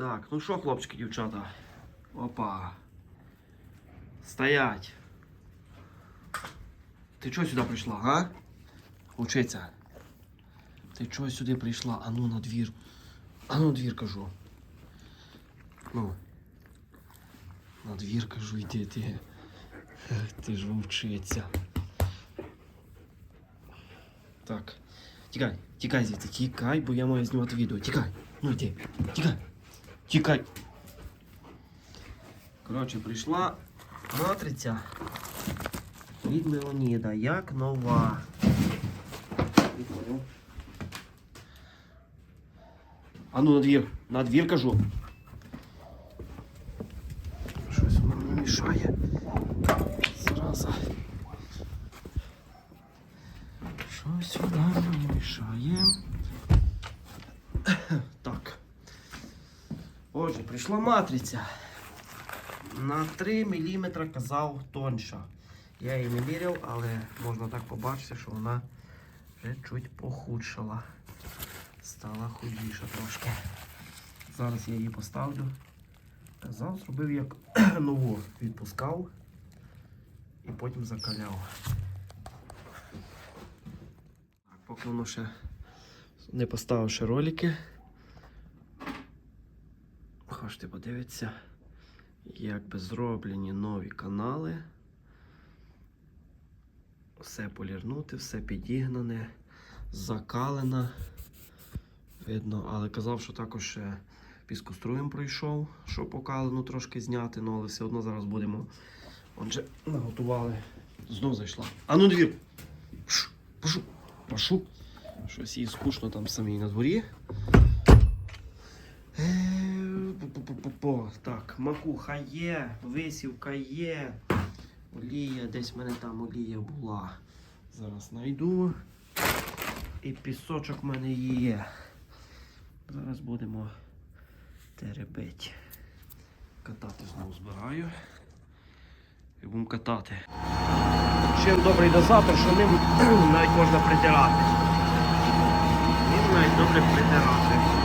Так, ну що, хлопчики, дівчата? Опа. Стоять. Ти чого сюди прийшла, га? Учиться. Ти чого сюди прийшла? А ну на двір. А ну на двір кажу. Ну. На двір кажу, йди ти. Ти ж вовчиця. Так. Тікай, тікай звідси, тікай, бо я маю знімати відео. Тікай. Ну йди. Тікай. Тікай. Коротше, прийшла матриця від Леоніда, як нова. А ну на двір, на двір кажу. Щось воно мені мішає. Зразу. Щось воно мені мішає. Так. Отже, прийшла матриця. На 3 мм казав тонша. Я її не міряв, але можна так побачити, що вона вже чуть похудшала. Стала худіша трошки. Зараз я її поставлю. Казав, зробив як нову. Відпускав і потім закаляв. Так, поки воно ще не поставив ще ролики. Хочете подивитися, як би зроблені нові канали. Все полірнути, все підігнане, закалено. Видно, але казав, що також піскоструєм пройшов, щоб покалену трошки зняти, ну але все одно зараз будемо. Отже, наготували. Знов зайшла. А ну двір! Пшу, пашу. Щось їй скучно там самій на дворі. Е, по-по-по-по. Так, макуха є, висівка є. Олія, десь в мене там олія була. Зараз знайду. І пісочок в мене є. Зараз будемо теребить. Катати знову збираю. І будемо катати. Чим добрий дозатор, що ним навіть можна притирати. Ним навіть добре притирати.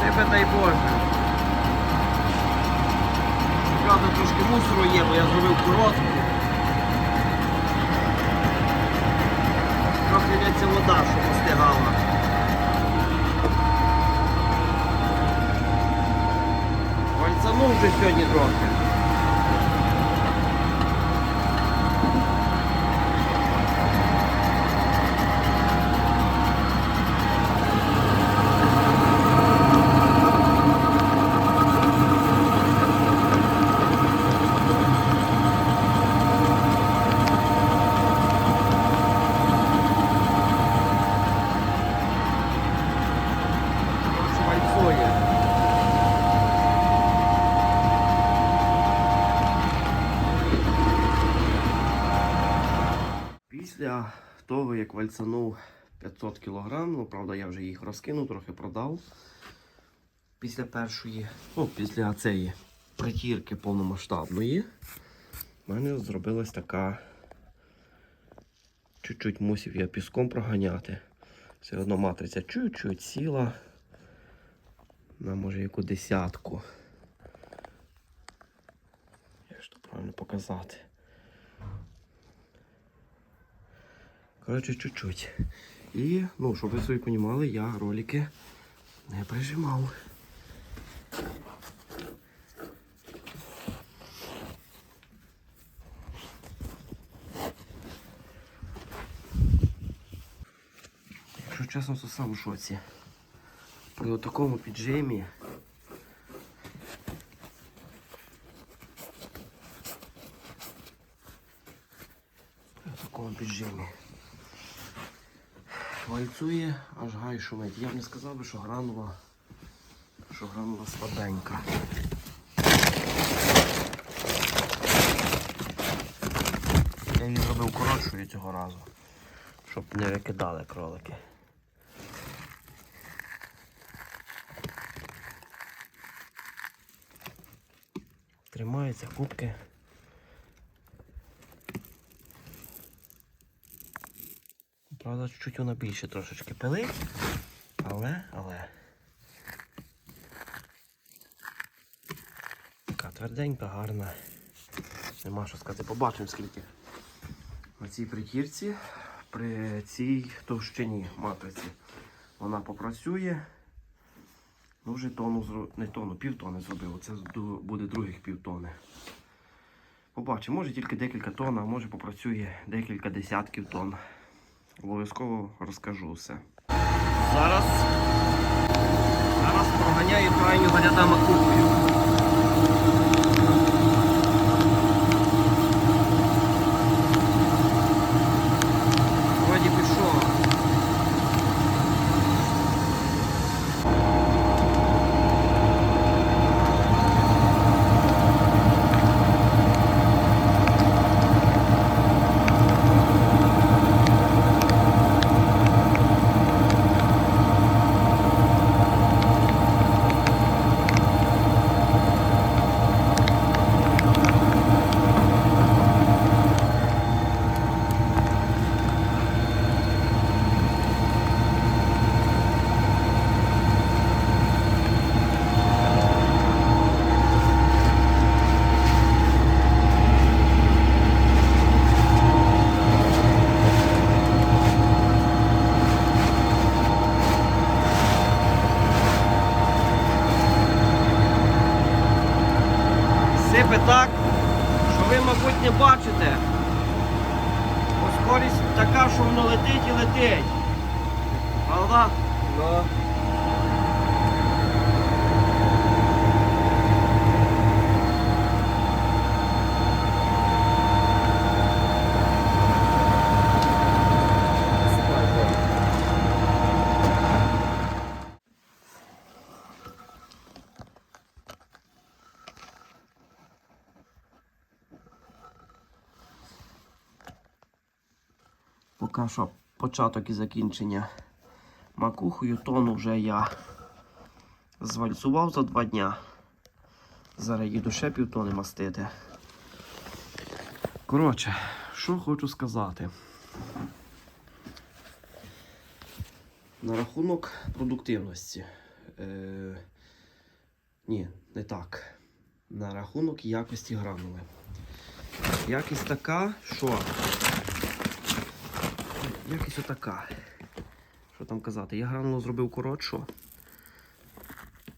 Себе дай Боже. Правда, трошки мусору є, бо я зробив коротку. Трохи йдеться вода, що постигала. Вальцанув вже сьогодні трохи. Як вальцанув 500 кг, ну правда, я вже їх розкинув, трохи продав. Після першої, ну, після цієї притірки повномасштабної, в мене зробилась така. Чуть-чуть мусив я піском проганяти. Все одно матриця чуть-чуть сіла. На може яку десятку. Як ж то правильно показати? Коротше, чуть-чуть. І, ну, щоб ви собі розуміли, я ролики не прижимав. Якщо чесно, то сам в шоці. При такому піджемі. Вальцює, аж гай шумить. Я б не сказав би, що гранула, що гранула слабенька. Я її зробив коротшою цього разу, щоб не викидали кролики. Тримаються кубки. Правда, чуть вона більше трошечки пилить, але, але. Така тверденька, гарна. Нема що сказати. Побачимо скільки на цій притірці, при цій товщині матриці. Вона попрацює. Ну, вже тону, не тону, півтони зробив. Це буде других півтони. Побачимо, може тільки декілька тонн, а може попрацює декілька десятків тонн. Обов'язково розкажу все. Зараз, зараз проганяю крайнього ряда макухою. Вроді пішов. Сипе так, що ви, мабуть, не бачите. Бо скорість така, що воно летить і летить. Правда? Ну. Поки що початок і закінчення макухою, тону вже я звальцував за два дня. Зараз їду ще півтони мастити. Коротше, що хочу сказати. На рахунок продуктивності. Е, ні, не так. На рахунок якості гранули. Якість така, що Якість отака. Що там казати? Я гранулу зробив коротшу.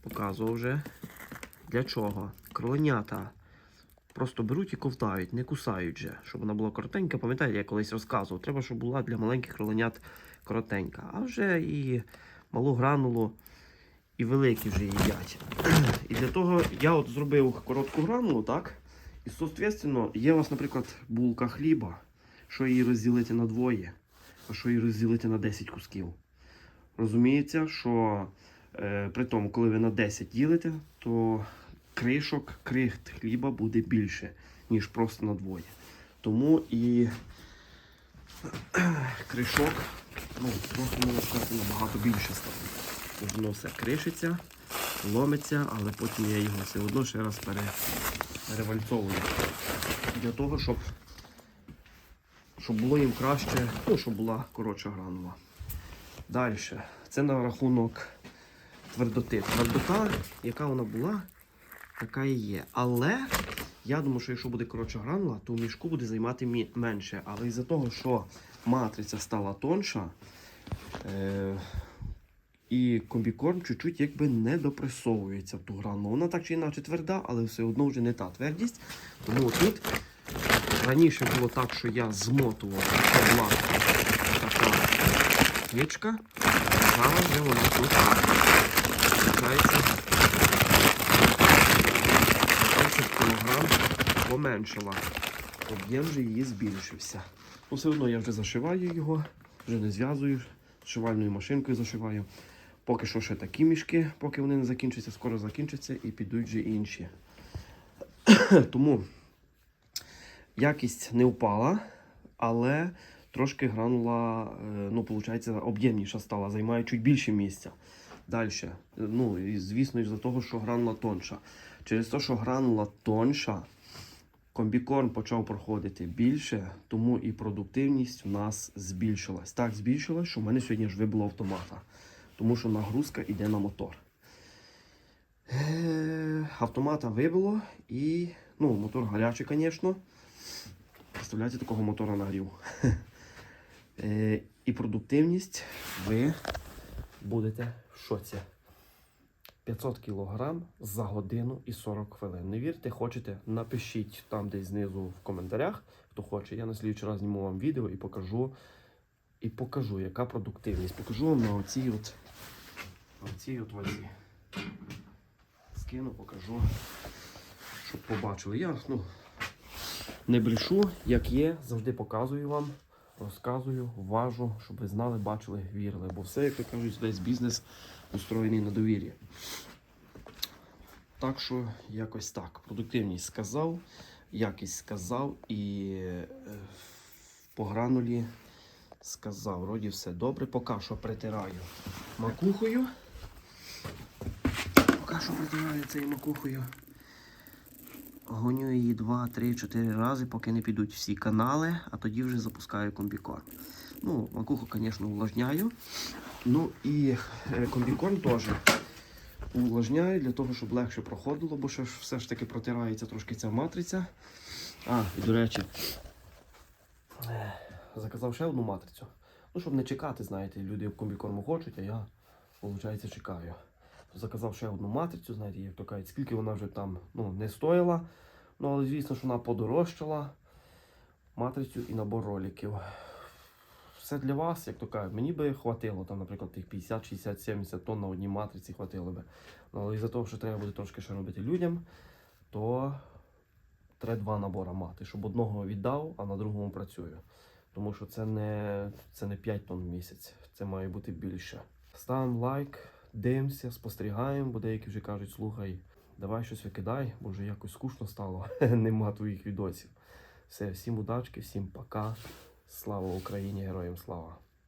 Показував вже. Для чого? Кроленята просто беруть і ковтають, не кусають же. Щоб вона була коротенька, пам'ятаєте, я колись розказував. Треба, щоб була для маленьких кроленят коротенька. А вже і малу гранулу, і великі вже їдять. І для того я от зробив коротку гранулу, так? І, соответственно, є у вас, наприклад, булка хліба, що її розділити на двоє а що її розділити на 10 кусків. Розуміється, що е, при тому, коли ви на 10 ділите, то кришок, крихт хліба буде більше, ніж просто на двоє. Тому і кришок, ну, просто можна сказати, набагато більше стане. Воно все кришиться, ломиться, але потім я його все одно ще раз пере, перевальцовую. Для того, щоб щоб було їм краще, ну, щоб була коротша гранула. Далі. Це на рахунок твердоти. Твердота, яка вона була, така і є. Але я думаю, що якщо буде коротша гранула, то в мішку буде займати менше. Але із-за того, що матриця стала тонша, е- і комбікорм чуть-чуть якби не допресовується в ту гранулу. Вона так чи інакше тверда, але все одно вже не та твердість. Тому тут Раніше було так, що я змотував, це така ниточка, Зараз вже вона тут. Виходить, 20 кг поменшила. Об'єм вже її збільшився. Ну, все одно я вже зашиваю його, вже не зв'язую, шивальною машинкою зашиваю. Поки що ще такі мішки, поки вони не закінчаться, скоро закінчаться і підуть вже інші. Тому якість не впала, але трошки гранула, е, ну, виходить, об'ємніша стала, займає чуть більше місця. Далі. Ну, і звісно, із-за того, що гранула тонша. Через те, що гранула тонша, комбікорм почав проходити більше, тому і продуктивність в нас збільшилась. Так збільшилась, що в мене сьогодні ж вибило автомата. Тому що нагрузка йде на мотор. Е, Автомата вибило і. Ну, мотор гарячий, звісно. Представляєте, такого мотора нагрів. Е, І продуктивність ви будете в шоці. 500 кг за годину і 40 хвилин. Не вірте, хочете, напишіть там десь знизу в коментарях, хто хоче. Я на слідчий раз зніму вам відео і покажу, і покажу, яка продуктивність. Покажу вам на оцій от, оцій от вазі. Скину, покажу, щоб побачили. Я ну, не брешу, як є, завжди показую вам, розказую, важу, щоб ви знали, бачили, вірили. Бо все, як то кажуть, весь бізнес устроєний на довір'ї. Так що якось так. Продуктивність сказав, якість сказав і е, по гранулі сказав. Вроді все добре. Поки що притираю макухою. Поки що притираю цією макухою. Гоню її 2, 3, 4 рази, поки не підуть всі канали, а тоді вже запускаю комбікорм. Ну, макуху, звісно, увлажняю. Ну і е, комбікорм теж увлажняю для того, щоб легше проходило, бо ж все ж таки протирається трошки ця матриця. А, і до речі, е, заказав ще одну матрицю. Ну, щоб не чекати, знаєте, люди комбікорму хочуть, а я, виходить, чекаю. Заказав ще одну матрицю, знаєте, як то кажуть, скільки вона вже там ну, не стоїла. Ну, але звісно, що вона подорожчала матрицю і набор роликів. Все для вас, як то кажуть, мені би хватило, там, наприклад, тих 50, 60, 70 тонн на одній матриці хватило би. Ну, але із-за того, що треба буде трошки ще робити людям, то треба два набори мати, щоб одного віддав, а на другому працюю. Тому що це не, це не 5 тонн в місяць, це має бути більше. Ставимо лайк, дивимося, спостерігаємо, бо деякі вже кажуть, слухай, давай щось викидай, бо вже якось скучно стало, нема твоїх відосів. Все, всім удачки, всім пока. Слава Україні, героям слава!